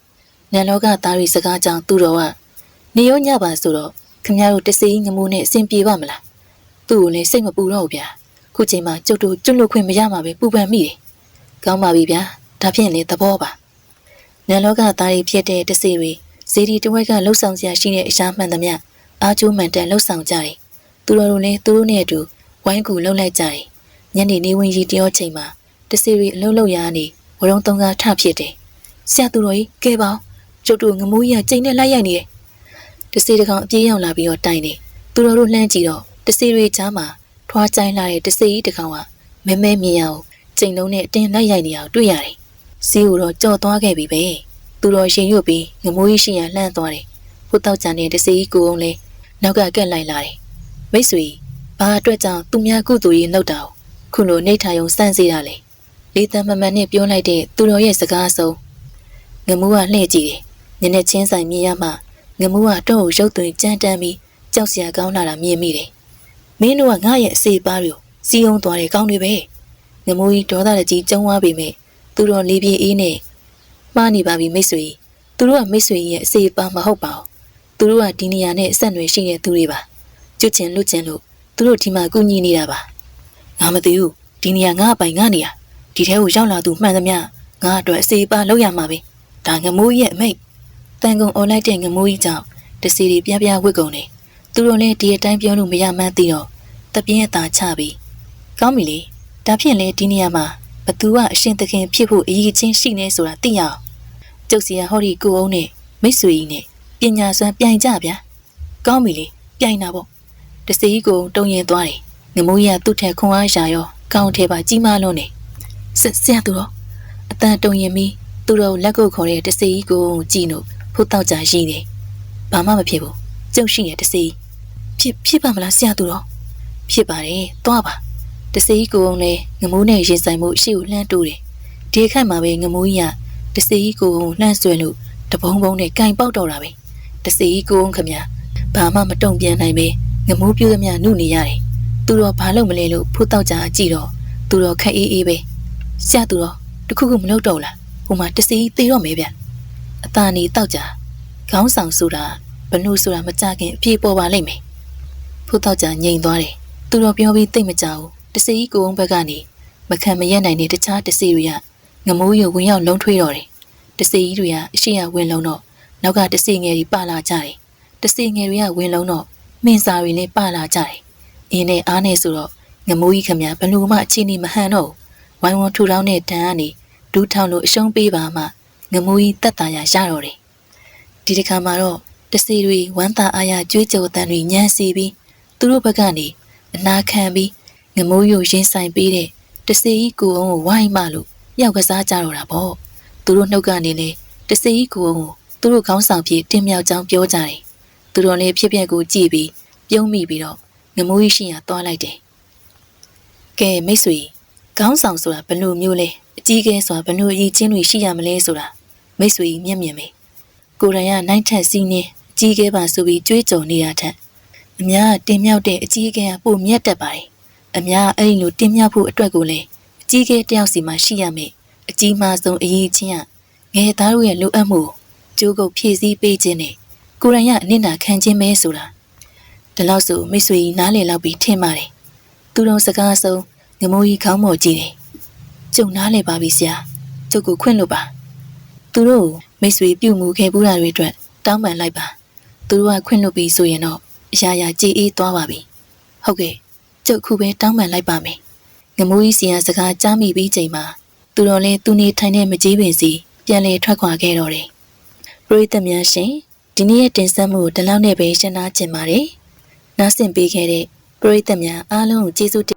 နန်လောကသားတွေစကားကြောင့်သူတော်ကနေရောညပါဆိုတော့ခမရတို့တစေးငမိုးနဲ့အဆင်ပြေပါမလားသူ့ကိုလည်းစိတ်မပူတော့ဘူးဗျာခုချိန်မှာကျုပ်တို့ကျွတ်လွတ်ခွင့်မရမှာပဲပူပန်မိတယ်ကောင်းပါပြီဗျာဒါဖြင့်လေသဘောပါနန်လောကသားတွေဖြစ်တဲ့တစေတွေဇေဒီတဝက်ကလှုပ်ဆောင်စရာရှိတဲ့အရာမှန်သမျှအားကျိုးမှန်တန်လှုပ်ဆောင်ကြတယ်။သူတော်တို့လည်းသူတို့နဲ့အတူဝိုင်းကူလှုပ်လိုက်ကြတယ်။ညနေနေဝင်ရီတရောချိန်မှာတစေတွေအလုံးလုံးရနေ ဝရုံသုံးကားထဖြစ်တယ်။ဆရာသူတော်ကြီးကဲပါကျုပ်တို့ငမိုးကြီးကချိန်နဲ့လိုက်ရိုက်နေတယ်။တစေတကောင်အပြေးရောက်လာပြီးတော့တိုင်တယ်။သူတော်တို့လှမ်းကြည့်တော့တစေတွေချားမှာထွားချိုင်းလာတဲ့တစေကြီးတကောင်ကမဲမဲမြင်ရအောင်ချိန်လုံးနဲ့အတင်းလိုက်ရိုက်နေအောင်တွေ့ရတယ်။စီးကိုတော့ကြော်သွားခဲ့ပြီပဲ။သူတော်ရှင်ရွတ်ပြီးငမိုးကြီးရှင်ရလှမ်းသွားတယ်။ဖို့တောက်ကြတဲ့တစေကြီးကိုအောင်လဲနောက်ကကက်လိုက်လာတယ်။မိတ်ဆွေဘာအတွက်ကြောင့်သူများကုသိုလ်ရေးလောက်တာခုလိုနေထိုင်ုံစန့်စေတာလေ။ လေးတမ်းမမှန်နဲ့ပြောလိုက်တဲ့သူတော်ရဲ့စကားဆုံးငမိုးကလှည့်ကြည့်တယ်။ညနေချင်းဆိုင်မြင်ရမှငမိုးကတော့ရုပ်သွင်းကြမ်းတမ်းပြီးကြောက်စရာကောင်းလာတာမြင်မိတယ်။မင်းတို့ကငါရဲ့အစေပါးတွေကိုစီးအောင်သွားတယ်ကောင်းတွေပဲ။ငမိုးကြီးဒေါသတကြီးကျုံသွားပြီမဲ့သူတော်လေးပြေးအေးနဲ့မှားနေပါပြီမိတ်ဆွေသူတို့ကမိတ်ဆွေရဲ့အစေပါမဟုတ်ပါဘူးသူတို့ကဒီနေရာနဲ့အဆက်အနွယ်ရှိတဲ့သူတွေပါကျွတ်ချင်လွတ်ချင်လို့သူတို့ဒီမှာကူညီနေတာပါငါမသိဘူးဒီနေရာငါအပိုင်ငါနေရာ ဒီထဲကိုရောက်လာသူမှန်သမျှငါအတွက်အစီအပါလောက်ရမှာပဲဒါငမိုးကြီးရဲ့အမိတ်တန်ကုန်អော်လိုက်တဲ့ငမိုးကြီးကြောင့်တစီတွေပြပြဝစ်ကုန်နေသူတို့လည်းဒီအတိုင်းပြောလို့မရမှန်းသိတော့တပြင်းအသာချပြီးကောင်းပြီလေဒါဖြင့်လေဒီနေရာမှာဘသူကအရှင်သခင်ဖြစ်ဖို့အရေးချင်းရှိနေဆိုတာသိရအောင်ကျုပ်စီရဟောဒီကိုအောင်နဲ့မိတ်ဆွေကြီးနဲ့ပညာစွမ်းပြိုင်ကြဗျာကောင်းပြီလေပြိုင်တာပေါ့တစီကိုတုံရင်သွားတယ်ငမိုးကြီးကသူ့ထက်ခွန်အားရှာရောကောင်းထဲပါကြီးမားလွန်းနေဆက် ဆရာသူတော့အတန်တုံရင်ပြီးသူတို့လက်ကုပ်ခေါ်တဲ့တစီကိုကြည့်လို့ဖို့တောက်ကြရှိတယ်ဘာမှမဖြစ်ဘူးကျုပ်ရှိရဲ့တစီဖြစ်ဖြစ်ပါမလားဆရာသူတော့ဖြစ်ပါတယ်သွားပါတစီကိုအောင်လည်းငမိုးနဲ့ရင်ဆိုင်မှုရှေ့ကိုလှမ်းတိုးတယ်ဒီခက်မှာပဲငမိုးကြီးကတစီကိုအောင်လှမ်းဆွဲလို့တပုံးပုံးနဲ့ကင်ပေါက်တော့တာပဲတစီကိုအောင်ခမဘာမှမတုံ့ပြန်နိုင်ပဲငမိုးပြူးသမျှနှုတ်နေရတယ်သူတော့ဘာလို့မလဲလို့ဖို့တောက်ကြကြည့်တော့သူတော့ခက်အေးအေးပဲ ဆရာသူတော့တခုခုမလုပ်တော့လားဟိုမှာတစီသေးတော့မယ်ဗျအตาနေတောက်ကြခေါင်းဆောင်ဆိုတာဘလို့ဆိုတာမကြခင်အပြေပေါ်ပါလိမ့်မယ်ဖို့တောက်ကြငြိမ်သွားတယ်သူတော့ပြောပြီးသိမကြဘူးတစီကိုအောင်ဘက်ကနေမခံမရက်နိုင်တဲ့တခြားတစီတွေကငမိုးရုံဝင်ရောက်လုံးထွေးတော့တယ်တစီကြီးတွေကအရှိရဝင်လုံးတော့နောက်ကတစီငယ်တွေပါလာကြတယ်တစီငယ်တွေကဝင်လုံးတော့မင်းစာတွေလည်းပါလာကြတယ်အင်းနဲ့အားနဲ့ဆိုတော့ငမိုးကြီးခမဘလို့မှအခြေအနေမဟန်တော့ ဝိုင်းဝန်းထူထောင်းတဲ့တန်ကနေဒူးထောင်လို့အရှုံးပေးပါမှငမိုးကြီးတက်တာရရတော့တယ်ဒီတစ်ခါမှာတော့တစီတွေဝမ်းသာအားရကြွေးကြော်တန်တွေညံစီပြီးသူတို့ဘက်ကနေအနာခံပြီးငမိုးရုံရင်းဆိုင်ပေးတဲ့တစီကြီးကိုအောင်ကိုဝိုင်းမလို့ရောက်ကစားကြတော့တာပေါ့သူတို့နှုတ်ကနေလေတစီကြီးကိုအောင်ကိုသူတို့ခေါင်းဆောင်ဖြစ်တင်မြောက်ကြောင်းပြောကြတယ်သူတို့လည်းဖြစ်ပျက်ကိုကြည့်ပြီးပြုံးမိပြီးတော့ငမိုးကြီးရှင်ရသွားလိုက်တယ်ကဲမိတ်ဆွေ ခေါင်းဆောင်ဆိုတာဘယ်လိုမျိုးလဲအကြီးကဲဆိုတာဘယ်လိုအရေးချင်းတွေရှိရမလဲဆိုတာမိတ်ဆွေမျက်မြင်ပဲကိုရန်ကနိုင်ထက်စီးနေအကြီးကဲပါဆိုပြီးကြွေးကြော်နေတာထက်အများကတင်မြောက်တဲ့အကြီးကဲကပိုမြတ်တတ်ပါတယ်အများအဲ့လိုတင်မြောက်ဖို့အတွက်ကိုလည်းအကြီးကဲတယောက်စီမှရှိရမယ်အကြီးမားဆုံးအရေးချင်းကငယ်သားတို့ရဲ့လိုအပ်မှုကိုကြိုးကုပ်ဖြည့်ဆည်းပေးခြင်းနဲ့ကိုရန်ကအနစ်နာခံခြင်းပဲဆိုတာဒီလောက်ဆိုမိတ်ဆွေကြီးနားလည်လောက်ပြီးထင်ပါတယ်သူတို့စကားဆုံး ငမိုးကြီးခေါင်းမော်ကြည့်တယ်ကျုံနားလည်ပါပြီဆရာကျုပ်ကိုခွင့်လို့ပါသူတို့မိတ်ဆွေပြုမှုခဲ့ပူးတာတွေအတွက်တောင်းပန်လိုက်ပါသူတို့ကခွင့်လွတ်ပြီဆိုရင်တော့အရာရာကြည်အေးသွားပါပြီဟုတ်ကဲ့ကျုပ်ခုပဲတောင်းပန်လိုက်ပါမယ်ငမိုးကြီးစီကစကားကြားမိပြီးချိန်မှာသူတော်လဲသူနေထိုင်တဲ့မကြီးပင်စီပြန်လေထွက်ခွာခဲ့တော့တယ်ပရိသတ်များရှင်ဒီနေ့ရဲ့တင်ဆက်မှုကိုဒီလောက်နဲ့ပဲရှင်းသားခြင်းပါတယ်နားဆင်ပေးခဲ့တဲ့ပရိသတ်များအားလုံးကိုကျေးဇူးတင်